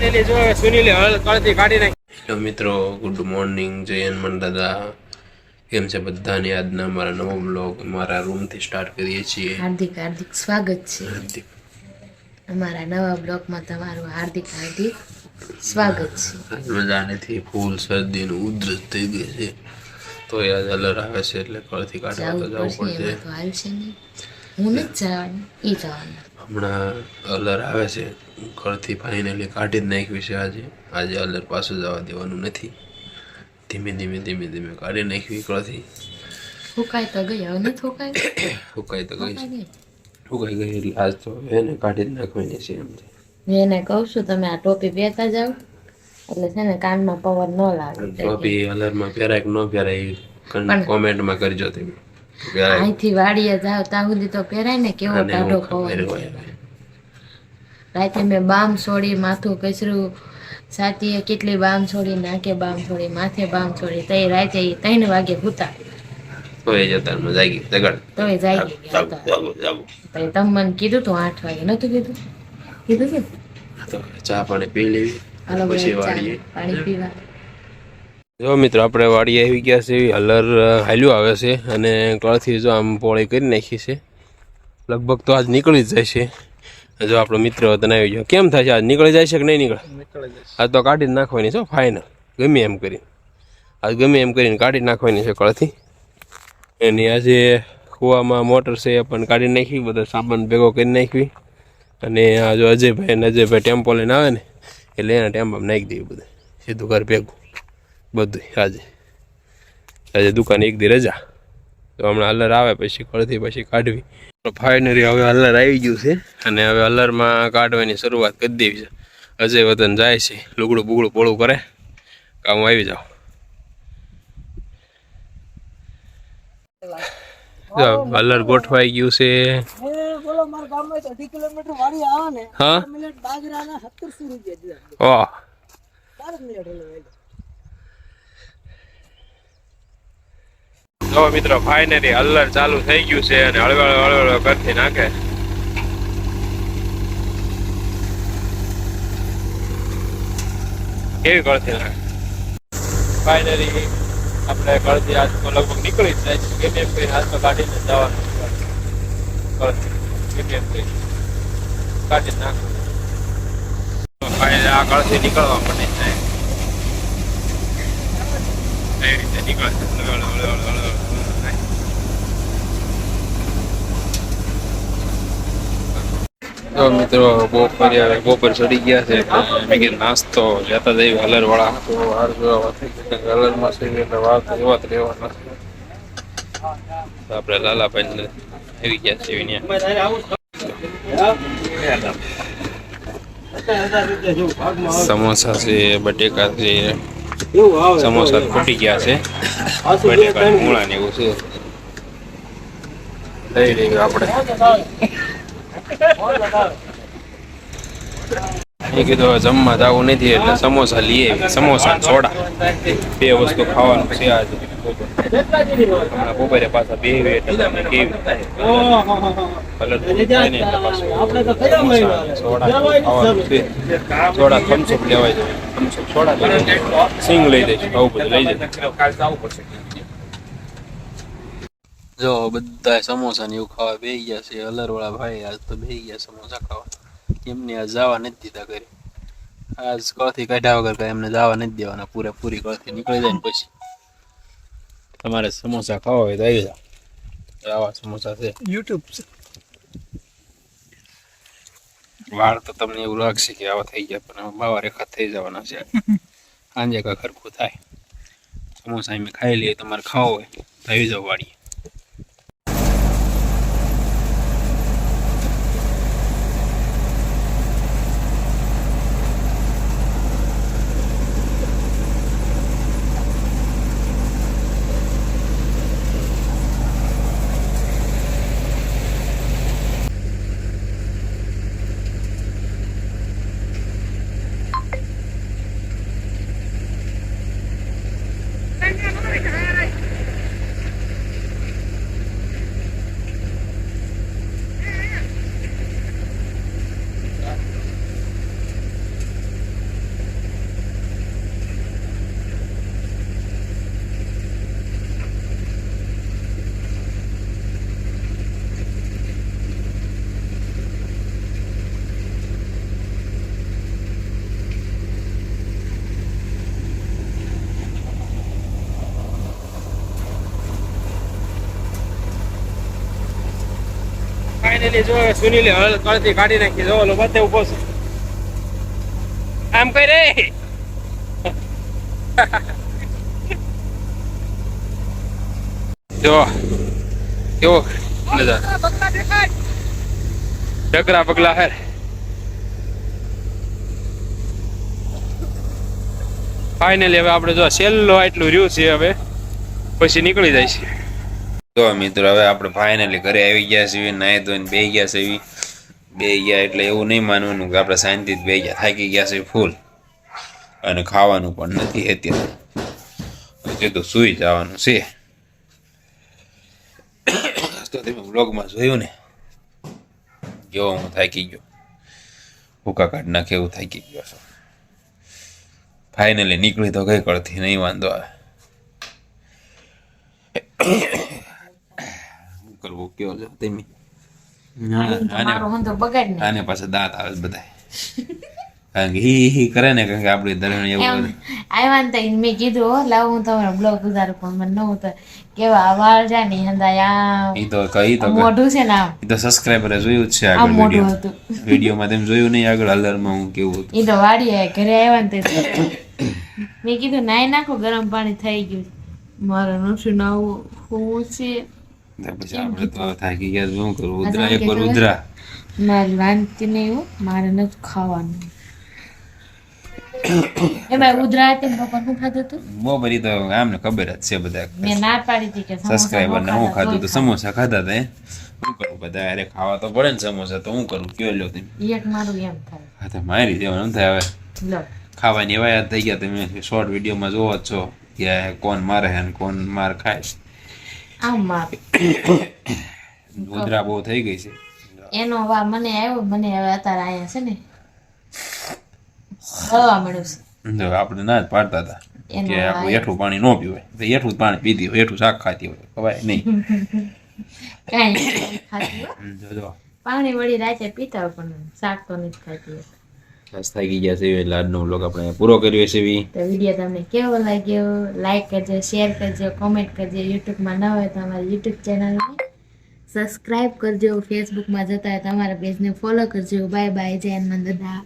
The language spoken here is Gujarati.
ફાઇનલી જો સુનીલે હળ કળતી કાઢી નાખી. હેલો મિત્રો ગુડ મોર્નિંગ જયન દાદા. કેમ છે બધાને આજના અમારા નવો બ્લોગ અમારા રૂમથી સ્ટાર્ટ કરીએ છીએ. હાર્દિક હાર્દિક સ્વાગત છે. હાર્દિક. અમારા નવા બ્લોગમાં તમારું હાર્દિક હાર્દિક સ્વાગત છે. આજ મજા નથી. ફૂલ શરદીનું ઉધરસ થઈ ગઈ છે. તો યાદ અલર આવે છે એટલે કળથી કાઢવા તો જવું જવું પડશે હું નથી જવાની એ જવાનું. હમણાં અલર આવે છે ઘરથી ફાઇનલી કાઢી જ નાખ્યું છે આજે. આજે અલર પાછું જવા દેવાનું નથી. ધીમે ધીમે ધીમે ધીમે કાઢી નાખ્યું ઘરથી ફૂંકાય તો ગઈ હવે નથી સુકાઈ તો ગઈ છે. ગઈ? એટલે આજ તો એને કાઢી જ નાખવાની છે એમ છે. એને કહું છું તમે આ ટોપી પહેરતા જાઓ. એટલે છે ને કાનમાં પવન ન લાગે. ટોપી અલરમાં પહેરાય કે ન પહેરાય કોમેન્ટમાં કરજો તમે. અહીંથી વાડીએ જાવ ત્યાં સુધી તો પહેરાય ને કેવો ટાઢો પવન. રાતે મેં બામ છોડી માથું કચરું સાતીએ કેટલી બામ છોડી નાકે બામ છોડી માથે બામ છોડી તઈ રાતે ત્રણ વાગે ભૂતા તો એ જતા જાગી તોય તઈ તમે મને કીધું તું આઠ વાગે નતું કીધું? કીધું કે ચા પાણી પી લેવી પછી વાળીએ પાણી પીવા. જો મિત્રો આપણે વાડીએ આવી ગયા છે હલર હાલ્યું આવે છે અને કળથી જો આમ પોળી કરી નાખી છે. લગભગ તો આજ નીકળી જ જાય છે જો આપણો મિત્ર તને આવી ગયો. કેમ થાય છે? આજ નીકળી જાય છે કે નહીં નીકળે? આજ તો કાઢી જ નાખવાની છે ફાઇનલ ગમે એમ કરીને. આજ ગમે એમ કરીને કાઢી નાખવાની છે કળથી. એની આજે કૂવામાં મોટર છે એ પણ કાઢી નાખી બધા સામાન ભેગો કરી નાખવી અને આ જો અજયભાઈ અને અજયભાઈ ટેમ્પો લઈને આવે ને એટલે એના ટેમ્પામાં નાખી દેવી બધું. સીધું ઘર ભેગું. બધું આજે. આજે દુકાન એક દી રજા. તો હમણાં અલર આવે પછી કળથી પછી કાઢવી. તો ફાઇનલી હવે અલર આવી ગયું છે અને હવે અલરમાં કાઢવાની શરૂઆત કરી દેવી છે. અજય વતન જાય છે લુગડું બુગડું પોળું કરે. કામ આવી જાઓ અલર ગોઠવાઈ ગયું છે. હા? જ મિત્રો ફાઇનલી અલ્લર ચાલુ થઈ ગયું છે અને હળવળ હળવળ કરતી નાખે. કેવી ગળતી નાખે? ફાઇનલી આપણે કળથી હાથમાં લગભગ નીકળી જ જાય છે. કેમ એમ કરીને હાથમાં કાઢીને જવાનું કળથી કેમ એમ કરીને કાઢી નાખવું ફાઇનલી આ કળથી નીકળવા એવી. તો મિત્રો બપોર બપોર ચડી ગયા છે. મેં કીધું નાસ્તો જતા દઈ હલર વાળા તો વાર જોવા થઈ ગઈ હલરમાં છે એટલે વાર તો એવા જ રહેવાના આપણે લાલાભાઈ આવી ગયા છે અહીંયા. સમોસા છે બટેકા છે સમોસા ફૂટી ગયા છે. બટેકા મૂળા ને એવું છે. લઈ લઈએ આપણે. એ કીધું, હવે જમવા જવું નથી, એટલે સમોસા લઈએ સમોસા સોડા. બે વસ્તુ ખાવાનું છે આજે. બપોરે પાછા બે સિંગ લઈ જઈશું લઈ જો બધા સમોસા ને એવું ખાવા બેહી ગયા છે. અલર વાળા ભાઈ આજ તો બે ગયા સમોસા ખાવા. એમને જવા નથી દીધા ઘરે. આજ કળથી કાઢ્યા વગર કઈ એમને જવા નથી દેવાના. પૂરેપૂરી કળથી નીકળી જાય ને પછી. તમારે સમોસા ખાવા હોય તો આવી જાઓ. આવા સમોસા છે. યુટ્યુબ છે. વાળ તો તમને એવું લાગશે કે આવા થઈ ગયા પણ બાવા રેખા થઈ જવાના છે. સાંજે કાંઈ ખરખું થાય. સમોસા એમ ખાઈ લઈએ તમારે ખાવો હોય તો આવી જાઓ વાડીએ. ફાઇનલી જો સુનિલ હળ કળથી કાઢી નાખી. જો, ઓલો બધે ઊભો છે. આમ કઈ રે? જો, કેવો નજારો? ડગરા પગલા હેર ફાઇનલી હવે આપણે જો છેલ્લો આટલું રહ્યું છે હવે, પછી નીકળી જાય છે. તો મિત્રો, હવે આપણે ફાઇનલી ઘરે આવી ગયા છીએ, નાહી ધોઈને બે ગયા છીએ. બે ગયા એટલે એવું નહીં માનવાનું કે આપણે શાંતિથી બે ગયા, થાકી ગયા છે ફૂલ અને ખાવાનું પણ નથી અત્યારે. સીધું સૂઈ જવાનું છે. તો તમે બ્લોગમાં જોયું ને? કેવો હું થાકી ગયો. ભૂકા કાઢ નાખે એવું થાકી ગયો છું. ફાઇનલી નીકળી તો ગઈ કરતી નહીં, વાંધો આવે. કરવું કયો છો તમે. આને મારો હંધો બગાડ ને આને પાછા દાંત આવે બધા કારણ કે હી હી કરે ને કારણ કે આપણી ધરણ એવું આવ્યા ને મેં કીધું લાવ હું તમારો બ્લોગ ઉતારું પણ મને નવું તો કેવા વાળ જાય ને હંધાય ઈ તો કઈ તો મોઢું છે ને ઈ તો સબસ્ક્રાઇબરે જોયું જ છે આમ આગળ મોઢું વીડિયો હતું. વિડીયોમાં તેમ જોયું નહીં આગળ અલરમાં હું કેવું હતું. એ તો વાડી ઘરે આવ્યા ને તે મેં કીધું નાઈ નાખો ગરમ પાણી થઈ ગયું મારે નથી નાવું હું છે. પછી આપણે તો થાકી ગયા શું કરવું ઉધરા એક વાર ઉધરા. મારે વાંચતી નહીં હો મારે નથી ખાવાનું. એમાં ઉધરા હતી ને પપ્પા ખાધું હતું બહુ તો આમને ખબર જ છે બધા. મેં ના પાડી હતી કે સમોસા ને હું ખાધું તો? સમોસા ખાધા હતા શું કરું બધા? અરે ખાવા તો પડે ને સમોસા તો હું કરું? કયો લ્યો તમે. એક મારું એમ થાય. હા તો મારી દેવાનું થાય હવે. ખાવાની એવા યાદ થઈ ગયા. તમે શોર્ટ વિડીયોમાં જોવો જ છો કે કોણ મારે હે ને કોણ માર ખાય. આમ માપ ઉધરા બહુ થઈ ગઈ છે. એનો વા મને આવ્યો મને હવે અત્યારે અહીંયા છે ને હવા મળ્યું છે. જો આપણે ના જ પાડતા હતા કે આપણું એઠું પાણી ન પીવાય. તો એઠું પાણી પીધી હોય એઠું શાક ખાતી હોય ખવાય નહીં. કાંઈ ખાતી હોય પાણી વળી રાતે પીતા પણ શાક તો નથી ખાતી. હોય. બસ થઈ ગયા છે એટલે આજનો વ્લોગ આપણે પૂરો કર્યો છે બી. તો વીડિયો તમને કેવો લાગ્યો? લાઈક કરજો શેર કરજો કોમેન્ટ કરજો. યુટ્યુબમાં ન હોય તો અમારી યુટ્યુબ ચેનલને સબસ્ક્રાઈબ કરજો. ફેસબુકમાં જતા હોય તો અમારા પેજને ફોલો કરજો. બાય બાય જય હનુમાન દાદા